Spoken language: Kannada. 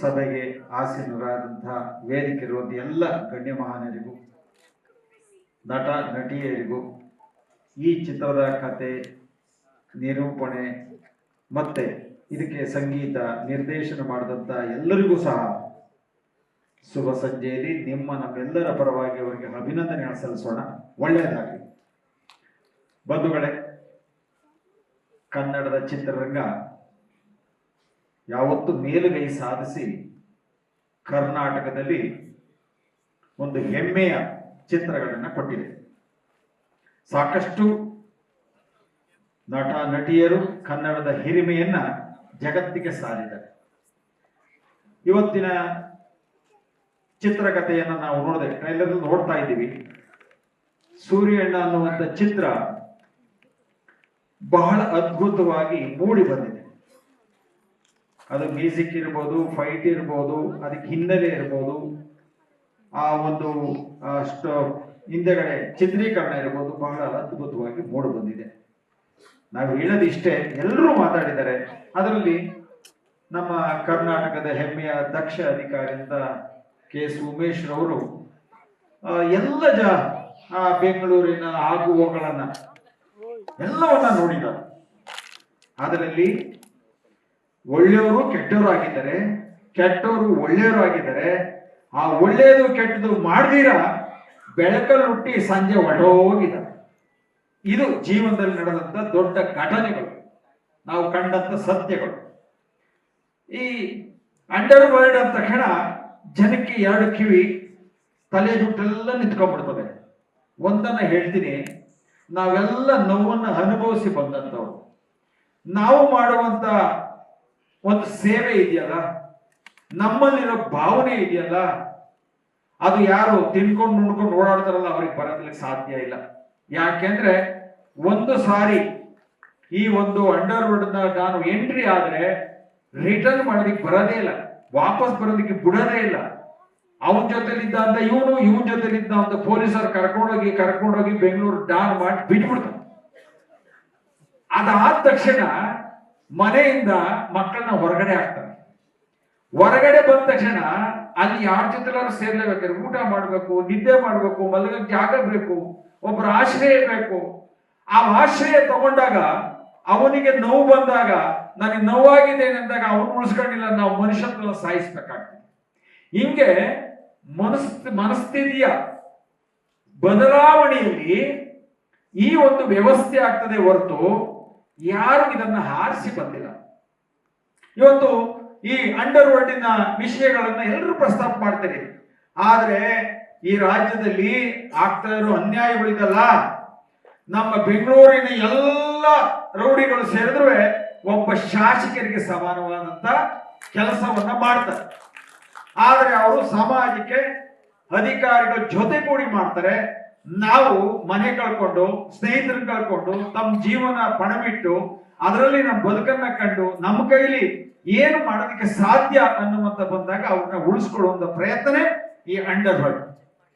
ಸಭೆಗೆ ಆಸೀನರಾದಂತಹ ವೇದಿಕೆ ಇರುವಂಥ ಎಲ್ಲ ಗಣ್ಯ ಮಹಾನರಿಗೂ ನಟ ನಟಿಯರಿಗೂ ಈ ಚಿತ್ರದ ಕತೆ, ನಿರೂಪಣೆ ಮತ್ತೆ ಇದಕ್ಕೆ ಸಂಗೀತ, ನಿರ್ದೇಶನ ಮಾಡಿದಂಥ ಎಲ್ಲರಿಗೂ ಸಹ ಶುಭ ಸಂಜೆಯಲ್ಲಿ ನಿಮ್ಮ ನಮ್ಮೆಲ್ಲರ ಪರವಾಗಿ ಅವರಿಗೆ ಅಭಿನಂದನೆ ಸಲ್ಲಿಸೋಣ. ಒಳ್ಳೆಯದಾಗಲಿ. ಬಂಧುಗಳೇ, ಕನ್ನಡದ ಚಿತ್ರರಂಗ ಯಾವತ್ತು ಮೇಲುಗೈ ಸಾಧಿಸಿ ಕರ್ನಾಟಕದಲ್ಲಿ ಒಂದು ಹೆಮ್ಮೆಯ ಚಿತ್ರಗಳನ್ನು ಕೊಟ್ಟಿದೆ. ಸಾಕಷ್ಟು ನಟ, ನಟಿಯರು ಕನ್ನಡದ ಹಿರಿಮೆಯನ್ನ ಜಗತ್ತಿಗೆ ಸಾರಿದ್ದಾರೆ. ಇವತ್ತಿನ ಚಿತ್ರಕಥೆಯನ್ನು ನಾವು ನೋಡಿದೆ. ಟ್ರೈಲರ್ ನೋಡ್ತಾ ಇದ್ದೀವಿ. ಸೂರ್ಯಣ್ಣ ಅನ್ನುವಂಥ ಚಿತ್ರ ಬಹಳ ಅದ್ಭುತವಾಗಿ ಮೂಡಿ ಬಂದಿದೆ. ಅದು ಮ್ಯೂಸಿಕ್ ಇರ್ಬೋದು, ಫೈಟ್ ಇರ್ಬೋದು, ಅದಕ್ಕೆ ಹಿನ್ನೆಲೆ ಇರ್ಬೋದು. ಆ ಒಂದು ಹಿಂದೆಗಡೆ ಚಿತ್ರೀಕರಣ ಇರ್ಬೋದು, ಬಹಳ ಅದ್ಭುತವಾಗಿ ಮೂಡಿ ಬಂದಿದೆ. ನಾವು ಹೇಳೋದು ಎಲ್ಲರೂ ಮಾತಾಡಿದ್ದಾರೆ. ಅದರಲ್ಲಿ ನಮ್ಮ ಕರ್ನಾಟಕದ ಹೆಮ್ಮೆಯ ದಕ್ಷ ಅಧಿಕಾರಿಯಿಂದ ಕೆ ಎಸ್ ಉಮೇಶ್ ರವರು ಎಲ್ಲ ಜ ಬೆಂಗಳೂರಿನ ಆಗುವಗಳನ್ನ ಎಲ್ಲವನ್ನ ನೋಡಿದ್ದಾರೆ. ಅದರಲ್ಲಿ ಒಳ್ಳೆಯವರು ಕೆಟ್ಟವರು ಆಗಿದ್ದಾರೆ ಕೆಟ್ಟವರು ಒಳ್ಳೆಯವರು ಆಗಿದ್ದಾರೆ ಆ ಒಳ್ಳೆಯದು ಕೆಟ್ಟದು ಮಾಡ್ದಿರ ಬೆಳಕಲ್ಲಿ ಹುಟ್ಟಿ ಸಂಜೆ ಒಡೋಗಿದ್ದಾರೆ ಇದು ಜೀವನದಲ್ಲಿ ನಡೆದಂತ ದೊಡ್ಡ ಘಟನೆಗಳು. ನಾವು ಕಂಡಂತ ಸತ್ಯಗಳು. ಈ ಅಂಡರ್ ವರ್ಲ್ಡ್ ಅಂದ ತಕ್ಷಣ ಜನಕ್ಕೆ ಎರಡು ಕಿವಿ, ತಲೆ ಜುಟ್ಟೆಲ್ಲ ನಿಂತ್ಕೊಂಡ್ಬಿಡ್ತದೆ. ಒಂದನ್ನ ಹೇಳ್ತೀನಿ, ನಾವೆಲ್ಲ ನೋವನ್ನು ಅನುಭವಿಸಿ ಬಂದಂಥವ್ರು. ನಾವು ಮಾಡುವಂತ ಒಂದು ಸೇವೆ ಇದೆಯಲ್ಲ? ನಮ್ಮಲ್ಲಿರೋ ಭಾವನೆ ಇದೆಯಲ್ಲ? ಅದು ಯಾರು ತಿನ್ಕೊಂಡು ನುಣ್ಕೊಂಡು ಓಡಾಡ್ತಾರಲ್ಲ, ಅವ್ರಿಗೆ ಬರೋದಕ್ಕೆ ಸಾಧ್ಯ ಇಲ್ಲ. ಯಾಕೆಂದ್ರೆ ಒಂದು ಸಾರಿ ಈ ಒಂದು ಅಂಡರ್ ವರ್ಲ್ಡ್ ನಾನು ಎಂಟ್ರಿ ಆದ್ರೆ ರಿಟರ್ನ್ ಮಾಡೋದಕ್ಕೆ ಬರೋದೇ ಇಲ್ಲ. ವಾಪಸ್ ಬರೋದಕ್ಕೆ ಬಿಡೋದೇ ಇಲ್ಲ. ಅವನ ಜೊತೆಲಿದ್ದ ಅಂತ ಇವನು, ಇವನ ಜೊತೆಲಿದ್ದ ಅಂತ ಪೊಲೀಸರು ಕರ್ಕೊಂಡೋಗಿ ಕರ್ಕೊಂಡೋಗಿ ಬೆಂಗಳೂರು ಡಾನ್ ಮಾಡಿ ಬಿಟ್ಬಿಡ್ತಾನೆ. ಅದಾದ ತಕ್ಷಣ ಮನೆಯಿಂದ ಮಕ್ಕಳನ್ನ ಹೊರಗಡೆ ಹಾಕ್ತಾರೆ. ಹೊರಗಡೆ ಬಂದ ತಕ್ಷಣ ಅಲ್ಲಿ ಯಾರ ಜೊತೆಲಾದ್ರು ಸೇರ್ಲೇಬೇಕಾದ್ರೆ ಊಟ ಮಾಡ್ಬೇಕು, ನಿದ್ದೆ ಮಾಡ್ಬೇಕು, ಮಲಗಕ್ಕೆ ಜಾಗ ಬೇಕು ಒಬ್ಬರ ಆಶ್ರಯ ಬೇಕು. ಆ ಆಶ್ರಯ ತಗೊಂಡಾಗ ಅವನಿಗೆ ನೋವು ಬಂದಾಗ, ನನಗೆ ನೋವಾಗಿದೆ ಅಂದಾಗ ಅವನು ಉಳಿಸ್ಕೊಂಡಿಲ್ಲ ನಾವು ಮನುಷ್ಯತ್ವ ಸಾಯಿಸ್ಬೇಕಾಗ್ತದೆ. ಹಿಂಗೆ ಮನಸ್ ಮನಸ್ಥಿತಿಯ ಬದಲಾವಣೆಯಲ್ಲಿ ಈ ಒಂದು ವ್ಯವಸ್ಥೆ ಆಗ್ತದೆ ಹೊರತು ಯಾರು ಇದನ್ನ ಹಾರಿಸಿ ಬಂದಿಲ್ಲ. ಇವತ್ತು ಈ ಅಂಡರ್ ವರ್ಲ್ಡಿನ ವಿಷಯಗಳನ್ನ ಎಲ್ಲರೂ ಪ್ರಸ್ತಾಪ ಮಾಡ್ತಾರೆ. ಆದ್ರೆ ಈ ರಾಜ್ಯದಲ್ಲಿ ಆಗ್ತಾ ಇರೋ ಅನ್ಯಾಯಗಳಿದಲ್ಲ. ನಮ್ಮ ಬೆಂಗಳೂರಿನ ಎಲ್ಲ ರೌಡಿಗಳು ಸೇರಿದ್ರು ಒಬ್ಬ ಶಾಸಕರಿಗೆ ಸಮಾನವಾದಂತ ಕೆಲಸವನ್ನ ಮಾಡ್ತಾರೆ. ಆದ್ರೆ ಅವರು ಸಮಾಜಕ್ಕೆ ಅಧಿಕಾರಿಗಳ ಜೊತೆಗೂಡಿ ಮಾಡ್ತಾರೆ. ನಾವು ಮನೆ ಕಳ್ಕೊಂಡು, ಸ್ನೇಹಿತರನ್ನ ಕಳ್ಕೊಂಡು, ತಮ್ಮ ಜೀವನ ಪಣವಿಟ್ಟು ಅದರಲ್ಲಿ ನಮ್ಮ ಬದುಕನ್ನ ಕಂಡು ನಮ್ಮ ಕೈಲಿ ಏನು ಮಾಡೋದಕ್ಕೆ ಸಾಧ್ಯ ಅನ್ನುವಂತ ಬಂದಾಗ ಅವ್ರನ್ನ ಉಳಿಸ್ಕೊಳ್ಳುವಂತ ಪ್ರಯತ್ನನೇ ಈ ಅಂಡರ್ ವರ್ಲ್ಡ್